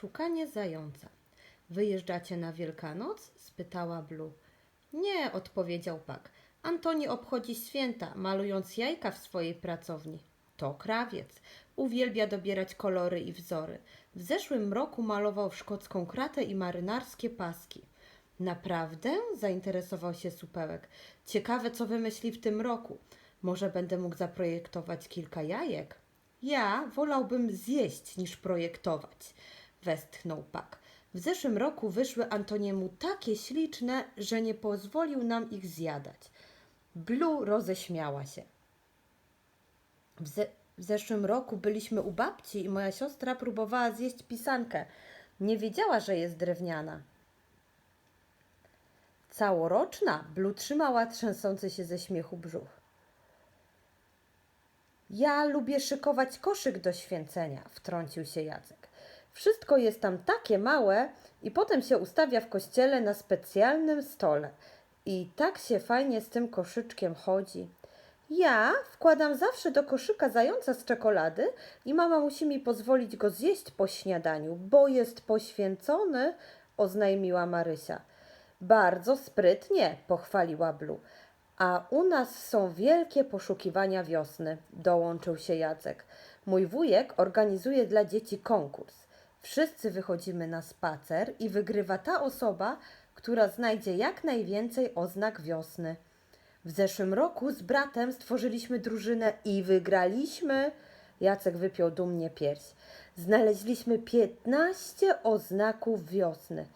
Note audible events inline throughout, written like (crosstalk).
Szukanie zająca. Wyjeżdżacie na Wielkanoc? spytała Blue. Nie, odpowiedział Pak. Antoni obchodzi święta, malując jajka w swojej pracowni. To krawiec. Uwielbia dobierać kolory i wzory. W zeszłym roku malował szkocką kratę i marynarskie paski. Naprawdę? zainteresował się Supełek. Ciekawe, co wymyśli w tym roku. Może będę mógł zaprojektować kilka jajek? Ja wolałbym zjeść niż projektować, westchnął Pak. W zeszłym roku wyszły Antoniemu takie śliczne, że nie pozwolił nam ich zjadać. Blue roześmiała się. W, ze- w zeszłym roku byliśmy u babci i moja siostra próbowała zjeść pisankę. Nie wiedziała, że jest drewniana. Całoroczna, Blue trzymała trzęsący się ze śmiechu brzuch. Ja lubię szykować koszyk do święcenia, wtrącił się Jacek. Wszystko jest tam takie małe i potem się ustawia w kościele na specjalnym stole. I tak się fajnie z tym koszyczkiem chodzi. Ja wkładam zawsze do koszyka zająca z czekolady i mama musi mi pozwolić go zjeść po śniadaniu, bo jest poświęcony, oznajmiła Marysia. Bardzo sprytnie, pochwaliła Blue. A u nas są wielkie poszukiwania wiosny, dołączył się Jacek. Mój wujek organizuje dla dzieci konkurs. Wszyscy wychodzimy na spacer i wygrywa ta osoba, która znajdzie jak najwięcej oznak wiosny. W zeszłym roku z bratem stworzyliśmy drużynę i wygraliśmy. Jacek wypiął dumnie pierś. Znaleźliśmy 15 oznaków wiosny.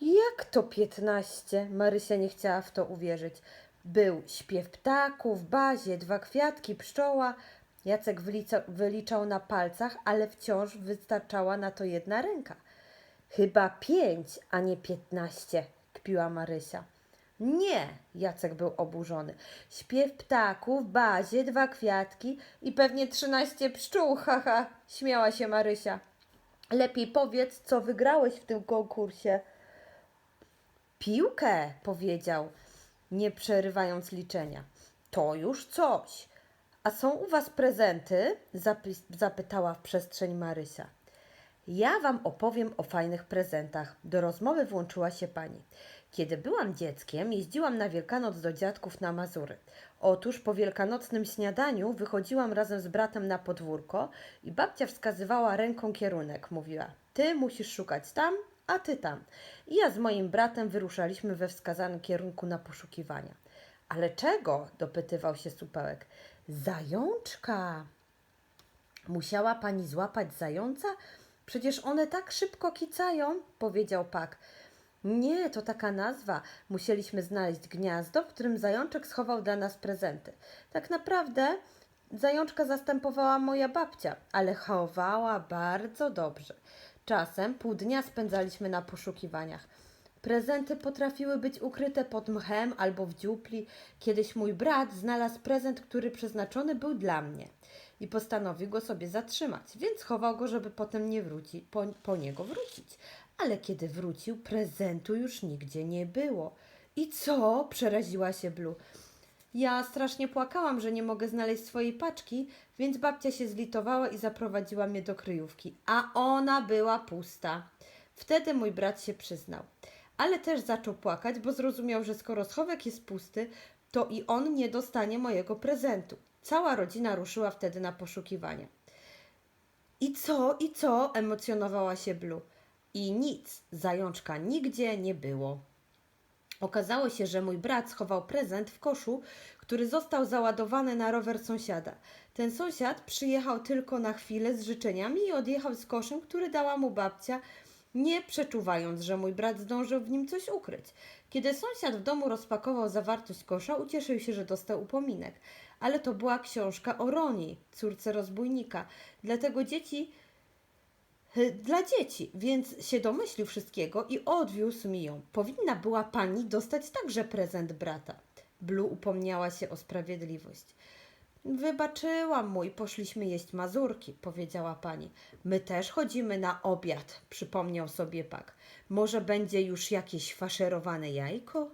Jak to 15? Marysia nie chciała w to uwierzyć. Był śpiew ptaków, bazie, dwa kwiatki, pszczoła. Jacek wyliczał, na palcach, ale wciąż wystarczała na to jedna ręka. Chyba pięć, a nie piętnaście, kpiła Marysia. Nie, Jacek był oburzony. Śpiew ptaków, bazie, dwa kwiatki i pewnie trzynaście pszczół, (laughs) haha, śmiała się Marysia. Lepiej powiedz, co wygrałeś w tym konkursie. Piłkę, powiedział, nie przerywając liczenia. To już coś. A są u was prezenty? Zapy- zapytała w przestrzeń Marysia. Ja wam opowiem o fajnych prezentach. Do rozmowy włączyła się pani. Kiedy byłam dzieckiem, jeździłam na Wielkanoc do dziadków na Mazury. Otóż po wielkanocnym śniadaniu wychodziłam razem z bratem na podwórko i babcia wskazywała ręką kierunek. Mówiła: Ty musisz szukać tam, a ty tam. I ja z moim bratem wyruszaliśmy we wskazanym kierunku na poszukiwania. Ale czego? dopytywał się supełek. Zajączka. Musiała pani złapać zająca? Przecież one tak szybko kicają, powiedział Pak. Nie, to taka nazwa. Musieliśmy znaleźć gniazdo, w którym zajączek schował dla nas prezenty. Tak naprawdę zajączka zastępowała moja babcia, ale chowała bardzo dobrze. Czasem pół dnia spędzaliśmy na poszukiwaniach. Prezenty potrafiły być ukryte pod mchem albo w dziupli. Kiedyś mój brat znalazł prezent, który przeznaczony był dla mnie i postanowił go sobie zatrzymać, więc chował go, żeby potem nie wróci, po, po niego wrócić. Ale kiedy wrócił, prezentu już nigdzie nie było. I co? przeraziła się Blue. Ja strasznie płakałam, że nie mogę znaleźć swojej paczki, więc babcia się zlitowała i zaprowadziła mnie do kryjówki, a ona była pusta. Wtedy mój brat się przyznał, ale też zaczął płakać, bo zrozumiał, że skoro schowek jest pusty, to i on nie dostanie mojego prezentu. Cała rodzina ruszyła wtedy na poszukiwania. I co, i co? emocjonowała się Blue. I nic, zajączka nigdzie nie było. Okazało się, że mój brat schował prezent w koszu, który został załadowany na rower sąsiada. Ten sąsiad przyjechał tylko na chwilę z życzeniami i odjechał z koszem, który dała mu babcia, nie przeczuwając, że mój brat zdążył w nim coś ukryć. Kiedy sąsiad w domu rozpakował zawartość kosza, ucieszył się, że dostał upominek. Ale to była książka o Roni, córce rozbójnika. Dlatego dzieci Y, dla dzieci, więc się domyślił wszystkiego i odwiózł mi ją. Powinna była pani dostać także prezent brata. Blue upomniała się o sprawiedliwość. Wybaczyłam mu i poszliśmy jeść mazurki, powiedziała pani. My też chodzimy na obiad, przypomniał sobie Pak. Może będzie już jakieś faszerowane jajko?